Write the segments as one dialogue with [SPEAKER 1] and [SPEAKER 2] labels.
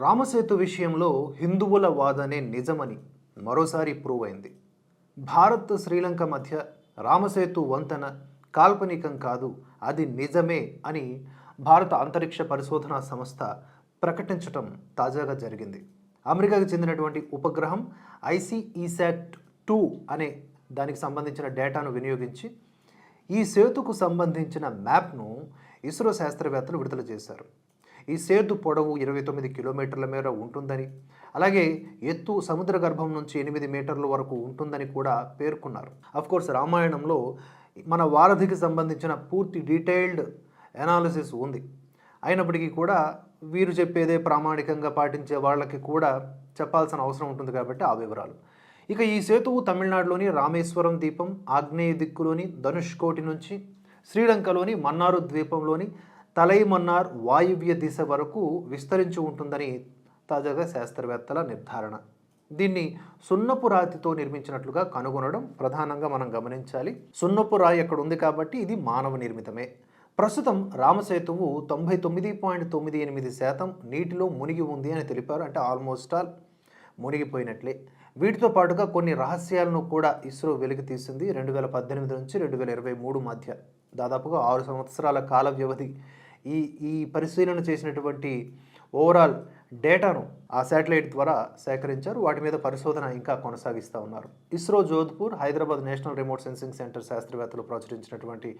[SPEAKER 1] రామసేతు విషయంలో హిందువుల వాదనే నిజమని మరోసారి ప్రూవ్ అయింది. భారత్ శ్రీలంక మధ్య రామసేతు వంతెన కాల్పనికం కాదు అది నిజమే అని భారత అంతరిక్ష పరిశోధనా సంస్థ ప్రకటించటం తాజాగా జరిగింది. అమెరికాకు చెందినటువంటి ఉపగ్రహం ఐసీఈశాట్ టూ అనే దానికి సంబంధించిన డేటాను వినియోగించి ఈ సేతుకు సంబంధించిన మ్యాప్ను ఇస్రో శాస్త్రవేత్తలు విడుదల చేశారు. ఈ సేతు పొడవు ఇరవై తొమ్మిది కిలోమీటర్ల మేర ఉంటుందని అలాగే ఎత్తు సముద్ర గర్భం నుంచి ఎనిమిది మీటర్ల వరకు ఉంటుందని కూడా పేర్కొన్నారు. కోర్స్ రామాయణంలో మన వారధికి సంబంధించిన పూర్తి డీటెయిల్డ్ ఎనాలిసిస్ ఉంది. అయినప్పటికీ కూడా వీరు చెప్పేదే ప్రామాణికంగా పాటించే వాళ్ళకి కూడా చెప్పాల్సిన అవసరం ఉంటుంది కాబట్టి ఆ వివరాలు. ఇక ఈ సేతువు తమిళనాడులోని రామేశ్వరం ద్వీపం ఆగ్నేయ దిక్కులోని ధనుష్కోటి నుంచి శ్రీలంకలోని మన్నారు ద్వీపంలోని తలైమన్నార్ వాయువ్య దిశ వరకు విస్తరించి ఉంటుందని తాజాగా శాస్త్రవేత్తల నిర్ధారణ. దీన్ని సున్నపు రాతితో నిర్మించినట్లుగా కనుగొనడం ప్రధానంగా మనం గమనించాలి. సున్నపు రాయి అక్కడ ఉంది కాబట్టి ఇది మానవ నిర్మితమే. ప్రస్తుతం రామసేతువు తొంభై తొమ్మిది పాయింట్ తొమ్మిది ఎనిమిది శాతం నీటిలో మునిగి ఉంది అని తెలిపారు. అంటే ఆల్మోస్ట్ ఆల్ మునిగిపోయినట్లే. వీటితో పాటుగా కొన్ని రహస్యాలను కూడా ఇస్రో వెలికి తీసింది. రెండు వేల పద్దెనిమిది నుంచి రెండు వేల ఇరవై మూడు మధ్య దాదాపుగా ఆరు సంవత్సరాల కాల వ్యవధి ఈ ఈ పరిశీలన చేసినటువంటి ఓవరాల్ డేటాను ఆ శాటిలైట్ ద్వారా సేకరించారు. వాటి మీద పరిశోధన ఇంకా కొనసాగిస్తూ ఉన్నారు. ISRO Jodhpur Hyderabad national remote sensing centre శాస్త్రవేత్తలు ప్రచురించినటువంటి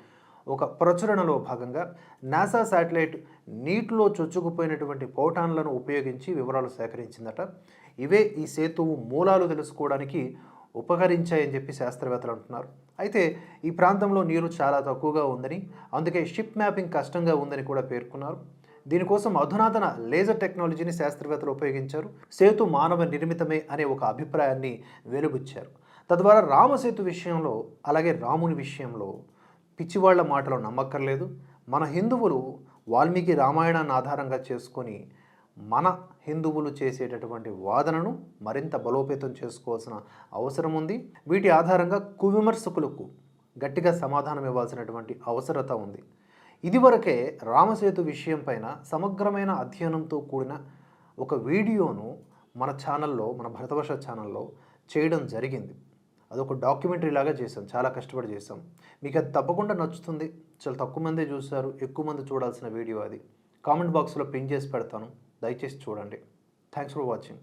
[SPEAKER 1] ఒక ప్రచురణలో భాగంగా నాసా శాటిలైట్ నీటిలో చొచ్చుకుపోయినటువంటి పోటాన్లను ఉపయోగించి వివరాలు సేకరించిందట. ఇవే ఈ సేతువు మూలాలు తెలుసుకోవడానికి ఉపకరించాయని చెప్పి శాస్త్రవేత్తలు అంటున్నారు. అయితే ఈ ప్రాంతంలో నీరు చాలా తక్కువగా ఉందని అందుకే షిప్ మ్యాపింగ్ కష్టంగా ఉందని కూడా పేర్కొన్నారు. దీనికోసం అధునాతన లేజర్ టెక్నాలజీని శాస్త్రవేత్తలు ఉపయోగించారు. సేతు మానవ నిర్మితమే అనే ఒక అభిప్రాయాన్ని వెలుబుచ్చారు. తద్వారా రామసేతు విషయంలో అలాగే రాముని విషయంలో పిచ్చివాళ్ళ మాటలు నమ్మక్కర్లేదు. మన హిందువులు వాల్మీకి రామాయణాన్ని ఆధారంగా చేసుకొని మన హిందువులు చేసేటటువంటి వాదనను మరింత బలోపేతం చేసుకోవాల్సిన అవసరం ఉంది. వీటి ఆధారంగా కువిమర్శకులకు గట్టిగా సమాధానం ఇవ్వాల్సినటువంటి అవసరత ఉంది. ఇదివరకే రామసేతు విషయం పైన సమగ్రమైన అధ్యయనంతో కూడిన ఒక వీడియోను మన ఛానల్లో మన భరతవర్ష ఛానల్లో చేయడం జరిగింది. అదొక డాక్యుమెంటరీ లాగా చేసాం చాలా కష్టపడి చేసాం మీకు అది తప్పకుండా నచ్చుతుంది. చాలా తక్కువ మందే చూశారు. ఎక్కువ మంది చూడాల్సిన వీడియో అది. కామెంట్ బాక్స్లో పిన్ చేసి పెడతాను. దయచేసి చూడండి. Thanks for watching